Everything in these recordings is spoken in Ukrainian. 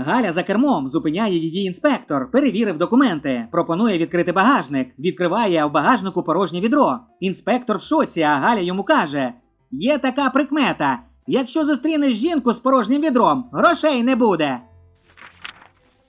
Галя за кермом зупиняє її інспектор, перевірив документи, пропонує відкрити багажник, відкриває в багажнику порожнє відро. Інспектор в шоці, а Галя йому каже: Є така прикмета. Якщо зустрінеш жінку з порожнім відром, грошей не буде.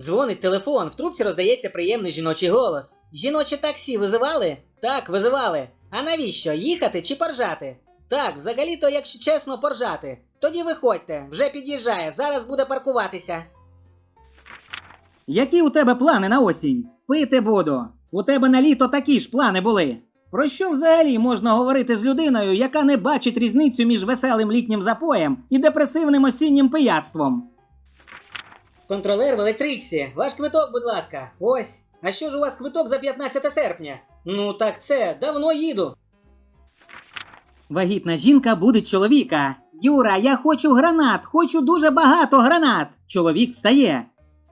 Дзвонить телефон, в трубці роздається приємний жіночий голос. Жіноче таксі визивали? Так, визивали. А навіщо? Їхати чи поржати? Так, взагалі-то, якщо чесно, поржати. Тоді виходьте, вже під'їжджає, зараз буде паркуватися. Які у тебе плани на осінь? Пити буду. У тебе на літо такі ж плани були. Про що взагалі можна говорити з людиною, яка не бачить різницю між веселим літнім запоєм і депресивним осіннім пияцтвом? Контролер в електричці, ваш квиток, будь ласка. Ось. А що ж у вас квиток за 15 серпня? Ну так це, давно їду. Вагітна жінка буде чоловіка. Юра, я хочу гранат, хочу дуже багато гранат. Чоловік встає.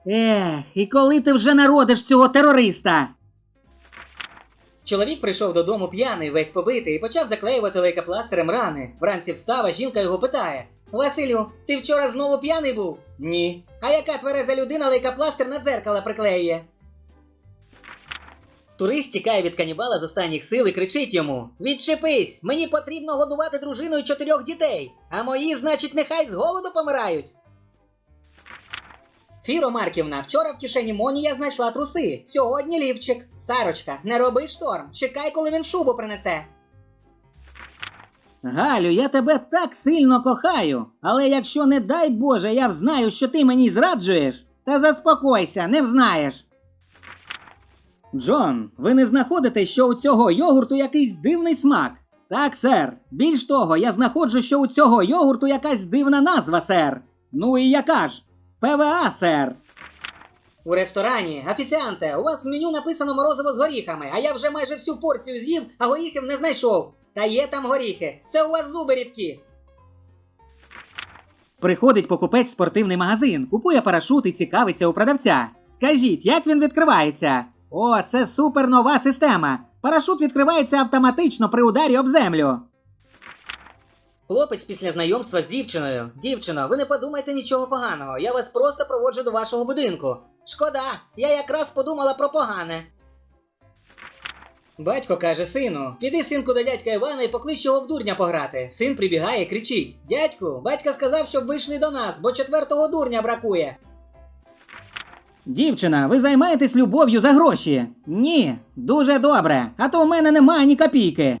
Ех, і коли ти вже народиш цього терориста? Чоловік прийшов додому п'яний, весь побитий, і почав заклеювати лейкопластирем рани. Вранці встав, а жінка його питає: Василю, ти вчора знову п'яний був? Ні. А яка твереза людина лейкопластир на дзеркало приклеює? Турист тікає від канібала з останніх сил і кричить йому: Відчепись! Мені потрібно годувати дружиною чотирьох дітей, а мої, значить, нехай з голоду помирають. Фіро Марківна, вчора в кишені Моні я знайшла труси. Сьогодні лівчик. Сарочка, не роби шторм. Чекай, коли він шубу принесе. Галю, я тебе так сильно кохаю. Але якщо не дай Боже, я взнаю, що ти мені зраджуєш, та заспокойся, не взнаєш. Джон, ви не знаходите, що у цього йогурту якийсь дивний смак? Так, сер. Більш того, я знаходжу, що у цього йогурту якась дивна назва, сер. Ну і яка ж? ПВА, сер. У ресторані, офіціанте, у вас в меню написано морозиво з горіхами, а я вже майже всю порцію з'їв, а горіхів не знайшов. Та є там горіхи. Це у вас зуби рідкі. Приходить покупець в спортивний магазин, купує парашут і цікавиться у продавця. Скажіть, як він відкривається? О, це супер нова система. Парашут відкривається автоматично при ударі об землю. Хлопець після знайомства з дівчиною. Дівчино, ви не подумайте нічого поганого. Я вас просто проводжу до вашого будинку. Шкода, я якраз подумала про погане. Батько каже сину: піди синку до дядька Івана і поклич його в дурня пограти. Син прибігає, кричить: Дядьку, батька сказав, щоб вийшли до нас, бо четвертого дурня бракує. Дівчина, ви займаєтесь любов'ю за гроші? Ні, дуже добре. А то у мене немає ні копійки.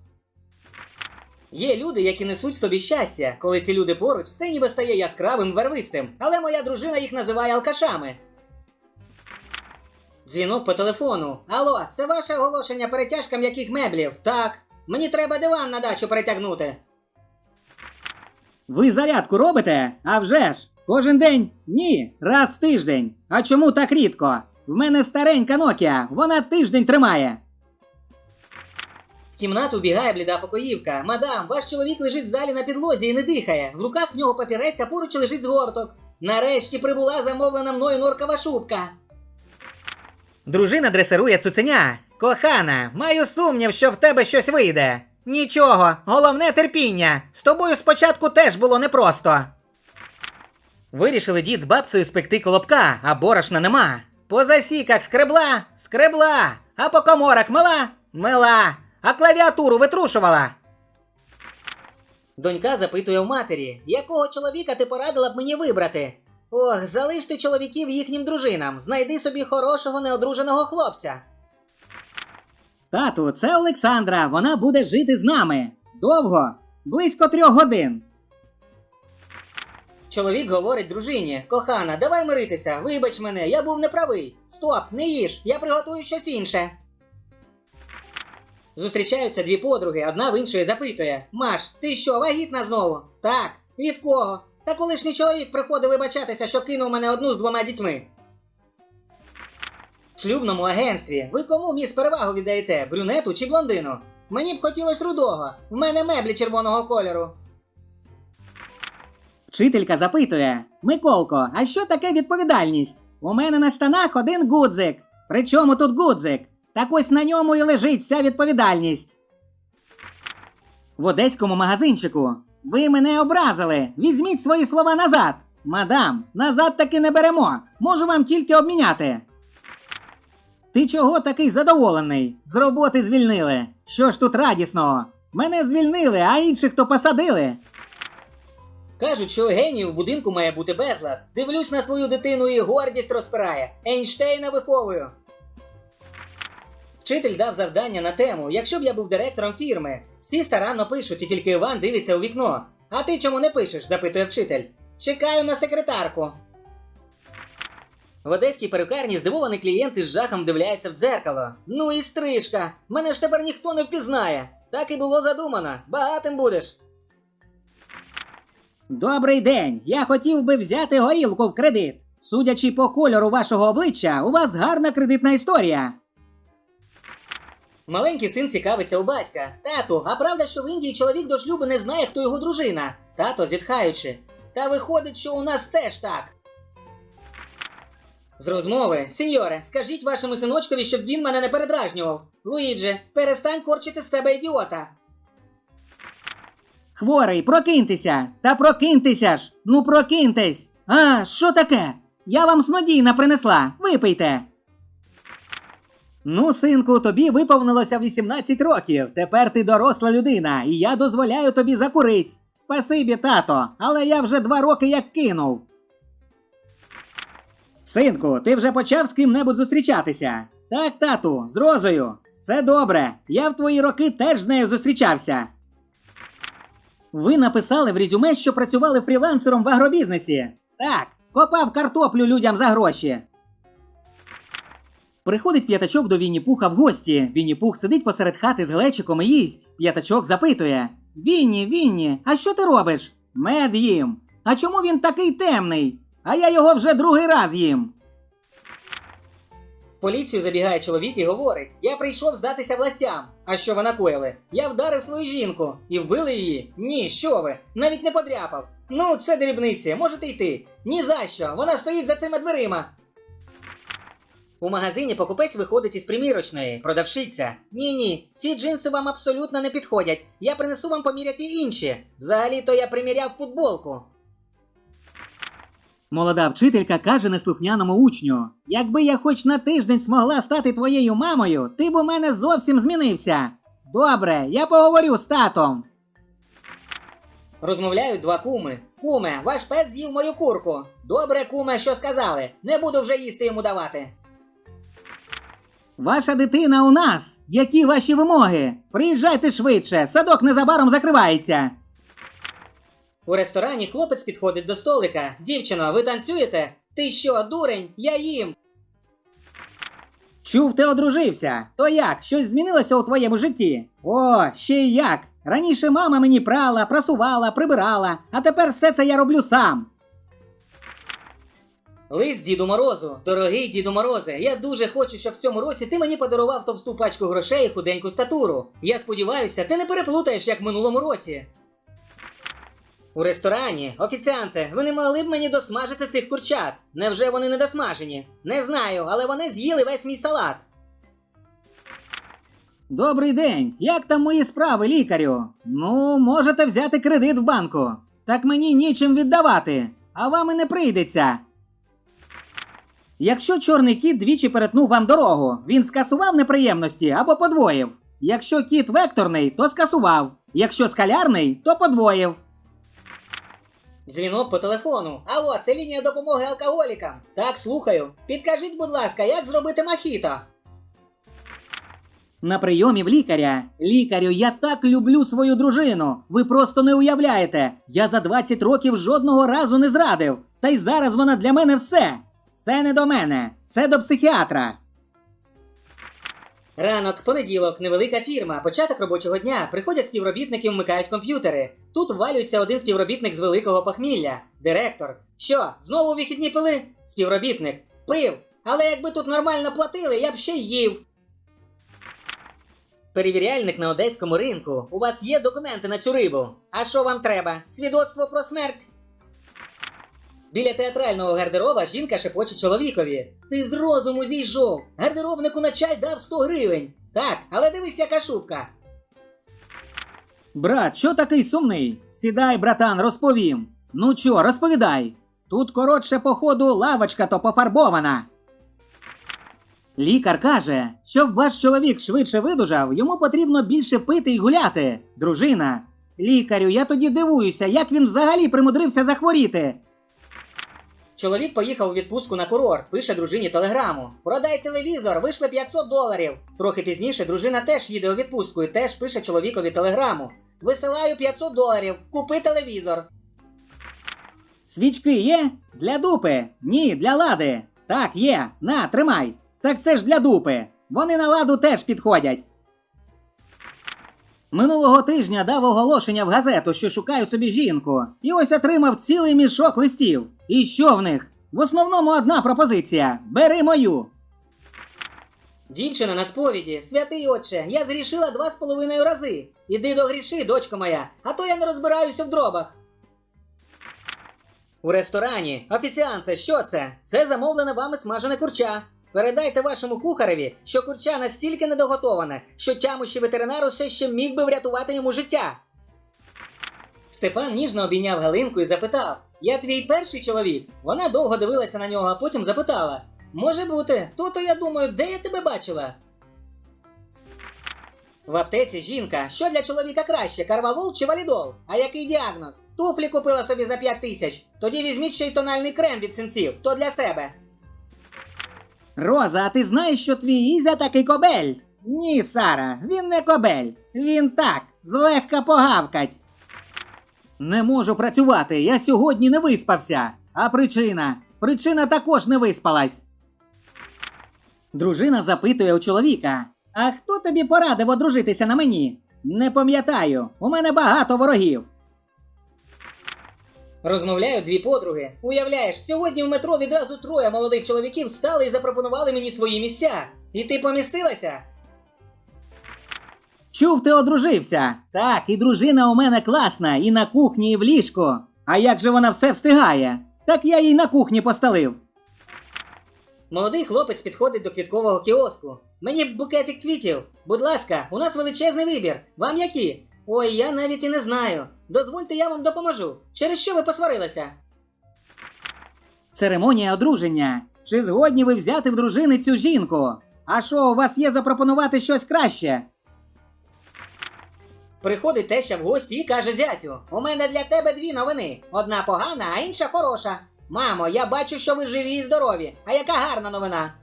Є люди, які несуть собі щастя. Коли ці люди поруч, все ніби стає яскравим, вервистим. Але моя дружина їх називає алкашами. Дзвінок по телефону. Алло, це ваше оголошення перетяжка м'яких меблів? Так. Мені треба диван на дачу перетягнути. Ви зарядку робите? А вже ж! Кожен день? Ні, раз в тиждень. А чому так рідко? В мене старенька Nokia, вона тиждень тримає. Кімнату вбігає бліда покоївка. Мадам, ваш чоловік лежить в залі на підлозі і не дихає. В руках в нього папірець, а поруч лежить згорток. Нарешті прибула замовлена мною норкова шубка. Дружина дресирує цуценя. Кохана, маю сумнів, що в тебе щось вийде. Нічого, головне терпіння. З тобою спочатку теж було непросто. Вирішили дід з бабцею спекти колобка, а борошна нема. По засіках скребла, скребла, а по коморах мила, мила, а клавіатуру витрушувала. Донька запитує в матері, якого чоловіка ти порадила б мені вибрати? Ох, залиш ти чоловіків їхнім дружинам, знайди собі хорошого неодруженого хлопця. Тату, це Олександра, вона буде жити з нами. Довго, близько трьох годин. Чоловік говорить дружині: кохана, давай миритися, вибач мене, я був неправий. Стоп, не їж, я приготую щось інше. Зустрічаються дві подруги, одна в іншої запитує: Маш, ти що, вагітна знову? Так. Від кого? Та колишній чоловік приходив вибачатися, що кинув мене одну з двома дітьми. В шлюбному агентстві ви кому міс перевагу віддаєте? Брюнету чи блондину? Мені б хотілося рудого. В мене меблі червоного кольору. Вчителька запитує: Миколко, а що таке відповідальність? У мене на штанах один гудзик. Причому тут гудзик? Так ось на ньому і лежить вся відповідальність. В одеському магазинчику. Ви мене образили. Візьміть свої слова назад. Мадам, назад таки не беремо. Можу вам тільки обміняти. Ти чого такий задоволений? З роботи звільнили. Що ж тут радісного? Мене звільнили, а інших то посадили. Кажуть, що генію в будинку має бути безлад. Дивлюсь на свою дитину і гордість розпирає. Ейнштейна виховую. Вчитель дав завдання на тему, якщо б я був директором фірми. Всі старанно пишуть, і тільки Іван дивиться у вікно. А ти чому не пишеш? запитує вчитель. Чекаю на секретарку. В одеській перукарні здивований клієнт із жахом дивляється в дзеркало. Ну і стрижка! Мене ж тепер ніхто не впізнає. Так і було задумано. Багатим будеш. Добрий день. Я хотів би взяти горілку в кредит. Судячи по кольору вашого обличчя, у вас гарна кредитна історія. Маленький син цікавиться у батька. Тату, а правда, що в Індії чоловік до шлюбу не знає, хто його дружина? Тато зітхаючи. Та виходить, що у нас теж так. З розмови, сеньоре, скажіть вашому синочкові, щоб він мене не передражнював. Луїдже, перестань корчити з себе ідіота. Хворий, прокиньтеся! Та прокиньтеся ж! Ну прокиньтесь! А, що таке? Я вам снодійна принесла. Випийте. Ну, синку, тобі виповнилося 18 років. Тепер ти доросла людина, і я дозволяю тобі закурить. Спасибі, тато, але я вже два роки як кинув. Синку, ти вже почав з ким-небудь зустрічатися. Так, тату, з розою. Це добре. Я в твої роки теж з нею зустрічався. Ви написали в резюме, що працювали фрілансером в агробізнесі. Так, копав картоплю людям за гроші. Приходить п'ятачок до Вінні Пуха в гості. Вінні Пух сидить посеред хати з глечиком і їсть. П'ятачок запитує: Вінні, Вінні, а що ти робиш? Мед їм. А чому він такий темний? А я його вже другий раз їм. В поліцію забігає чоловік і говорить: Я прийшов здатися властям. А що ви накоїли? Я вдарив свою жінку і вбили її. Ні, що ви? Навіть не подряпав. Ну, це дрібниці, можете йти. Ні за що, вона стоїть за цими дверима. У магазині покупець виходить із примірочної, продавщиця. Ні, ні, ці джинси вам абсолютно не підходять. Я принесу вам поміряти інші. Взагалі-то я приміряв футболку. Молода вчителька каже неслухняному учню: Якби я хоч на тиждень змогла стати твоєю мамою, ти б у мене зовсім змінився. Добре, я поговорю з татом. Розмовляють два куми. Куме, ваш пес з'їв мою курку. Добре, куме, що сказали. Не буду вже їсти йому давати. Ваша дитина у нас. Які ваші вимоги? Приїжджайте швидше, садок незабаром закривається. У ресторані хлопець підходить до столика. Дівчино, ви танцюєте? Ти що, дурень? Я їм. Чув, ти одружився. То як? Щось змінилося у твоєму житті? О, ще й як. Раніше мама мені прала, прасувала, прибирала, а тепер все це я роблю сам. Лист Діду Морозу. Дорогий Діду Морозе, я дуже хочу, щоб в цьому році ти мені подарував товсту пачку грошей і худеньку статуру. Я сподіваюся, ти не переплутаєш, як в минулому році. У ресторані, офіціанте, ви не могли б мені досмажити цих курчат? Невже вони не досмажені? Не знаю, але вони з'їли весь мій салат. Добрий день. Як там мої справи, лікарю? Ну, можете взяти кредит в банку. Так мені нічим віддавати, а вам і не прийдеться. Якщо чорний кіт двічі перетнув вам дорогу, він скасував неприємності або подвоїв. Якщо кіт векторний, то скасував. Якщо скалярний, то подвоїв. Дзвінок по телефону. Алло, це лінія допомоги алкоголікам. Так, слухаю. Підкажіть, будь ласка, як зробити мохіто? На прийомі в лікаря. Лікарю, я так люблю свою дружину. Ви просто не уявляєте. Я за 20 років жодного разу не зрадив. Та й зараз вона для мене все. Це не до мене, це до психіатра. Ранок, понеділок, невелика фірма, початок робочого дня. Приходять співробітники, вмикають комп'ютери. Тут ввалюється один співробітник з великого похмілля. Директор. Що, знову вихідні пили? Співробітник. Пив. Але якби тут нормально платили, я б ще їв. Перевіряльник на одеському ринку. У вас є документи на цю рибу. А що вам треба? Свідоцтво про смерть? Біля театрального гардероба жінка шепоче чоловікові. Ти з розуму зійшов. Гардеробнику на чай дав 100 гривень. Так, але дивись, яка шубка. Брат, що такий сумний? Сідай, братан, розповім. Ну чо, розповідай. Тут коротше, походу, лавочка то пофарбована. Лікар каже, щоб ваш чоловік швидше видужав, йому потрібно більше пити і гуляти. Дружина. Лікарю, я тоді дивуюся, як він взагалі примудрився захворіти. Чоловік поїхав у відпустку на курорт, пише дружині телеграму. Продай телевізор, вийшли 500 доларів. Трохи пізніше дружина теж їде у відпустку і теж пише чоловікові телеграму. Висилаю 500 доларів, купи телевізор. Свічки є? Для дупи? Ні, для лади. Так, є. На, тримай. Так це ж для дупи. Вони на ладу теж підходять. Минулого тижня дав оголошення в газету, що шукаю собі жінку. І ось отримав цілий мішок листів. І що в них? В основному одна пропозиція: бери мою. Дівчина на сповіді, святий отче, я зрішила два з половиною рази. Іди до гріши, дочко моя, а то я не розбираюся в дробах. У ресторані офіціанте, що це? Це замовлене вами смажене курча. Передайте вашому кухареві, що курча настільки недоготоване, що тямущий ветеринар усе ще міг би врятувати йому життя. Степан ніжно обійняв Галинку і запитав: Я твій перший чоловік? Вона довго дивилася на нього, а потім запитала: Може бути, то-то я думаю, де я тебе бачила? В аптеці жінка, що для чоловіка краще, карвалол чи валідол? А який діагноз? Туфлі купила собі за 5 тисяч. Тоді візьміть ще й тональний крем від синців, то для себе. Роза, а ти знаєш, що твій Ізя такий кобель? Ні, Сара, він не кобель. Він так, злегка погавкать. Не можу працювати, я сьогодні не виспався. А причина? Причина також не виспалась. Дружина запитує у чоловіка: А хто тобі порадив одружитися на мені? Не пам'ятаю, у мене багато ворогів. Розмовляють дві подруги. Уявляєш, сьогодні в метро відразу троє молодих чоловіків стали і запропонували мені свої місця. І ти помістилася? Чув, ти одружився. Так, і дружина у мене класна, і на кухні, і в ліжку. А як же вона все встигає? Так я їй на кухні постелив. Молодий хлопець підходить до квіткового кіоску. Мені б букетик квітів. Будь ласка, у нас величезний вибір. Вам які? Ой, я навіть і не знаю. Дозвольте, я вам допоможу. Через що ви посварилися? Церемонія одруження. Чи згодні ви взяти в дружини цю жінку? А що, у вас є запропонувати щось краще? Приходить теща в гості і каже зятю: У мене для тебе дві новини: одна погана, а інша хороша. Мамо, я бачу, що ви живі і здорові. А яка гарна новина?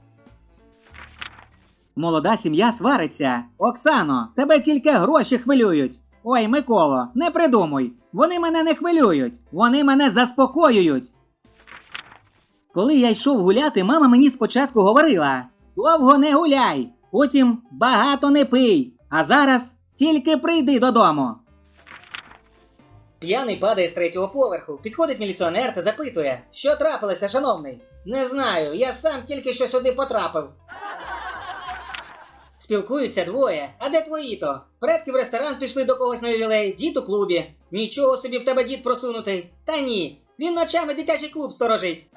Молода сім'я свариться. Оксано, тебе тільки гроші хвилюють. Ой, Миколо, не придумуй. Вони мене не хвилюють, вони мене заспокоюють. Коли я йшов гуляти, мама мені спочатку говорила: довго не гуляй, потім багато не пий, а зараз тільки прийди додому. П'яний падає з третього поверху. Підходить міліціонер та запитує, що трапилося, шановний? Не знаю, я сам тільки що сюди потрапив. Спілкуються двоє. А де твої то? Предки в ресторан пішли до когось на ювілей, дід у клубі. Нічого собі в тебе дід просунутий. Та ні. Він ночами дитячий клуб сторожить.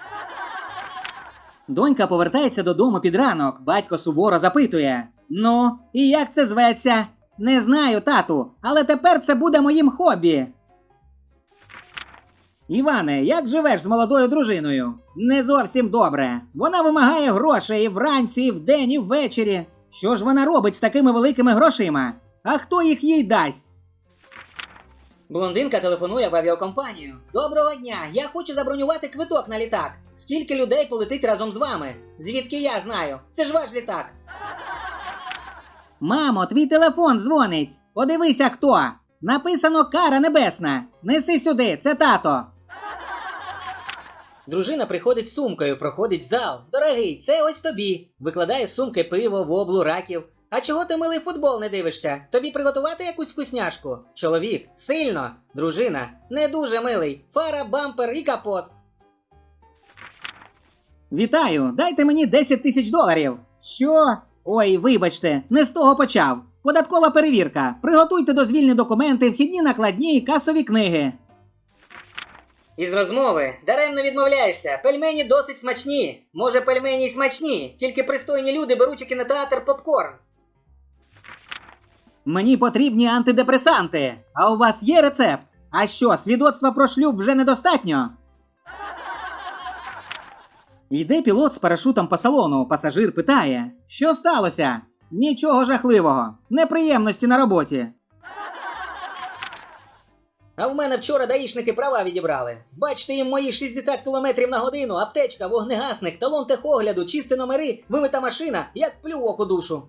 Донька повертається додому під ранок. Батько суворо запитує: Ну, і як це зветься? Не знаю, тату, але тепер це буде моїм хобі. Іване, як живеш з молодою дружиною? Не зовсім добре. Вона вимагає грошей і вранці, і вдень, і ввечері. Що ж вона робить з такими великими грошима? А хто їх їй дасть? Блондинка телефонує в авіакомпанію. Доброго дня! Я хочу забронювати квиток на літак. Скільки людей полетить разом з вами? Звідки я знаю? Це ж ваш літак. Мамо, твій телефон дзвонить. Подивися хто. Написано Кара Небесна. Неси сюди, це тато. Дружина приходить сумкою, проходить в зал. Дорогий, це ось тобі. Викладає сумки пиво, воблу, раків. А чого ти милий футбол не дивишся? Тобі приготувати якусь вкусняшку? Чоловік, сильно. Дружина, не дуже милий. Фара, бампер і капот. Вітаю, дайте мені 10 тисяч доларів. Що? Ой, вибачте, не з того почав. Податкова перевірка. Приготуйте дозвільні документи, вхідні накладні касові книги. Із розмови даремно відмовляєшся. Пельмені досить смачні. Може, пельмені й смачні, тільки пристойні люди беруть у кінотеатр попкорн. Мені потрібні антидепресанти. А у вас є рецепт? А що, свідоцтва про шлюб вже недостатньо? Йде пілот з парашутом по салону. Пасажир питає: Що сталося? Нічого жахливого. Неприємності на роботі. А в мене вчора даїшники права відібрали. Бачите їм мої 60 км на годину, аптечка, вогнегасник, талон техогляду, чисті номери, вимита машина, як плювок у душу.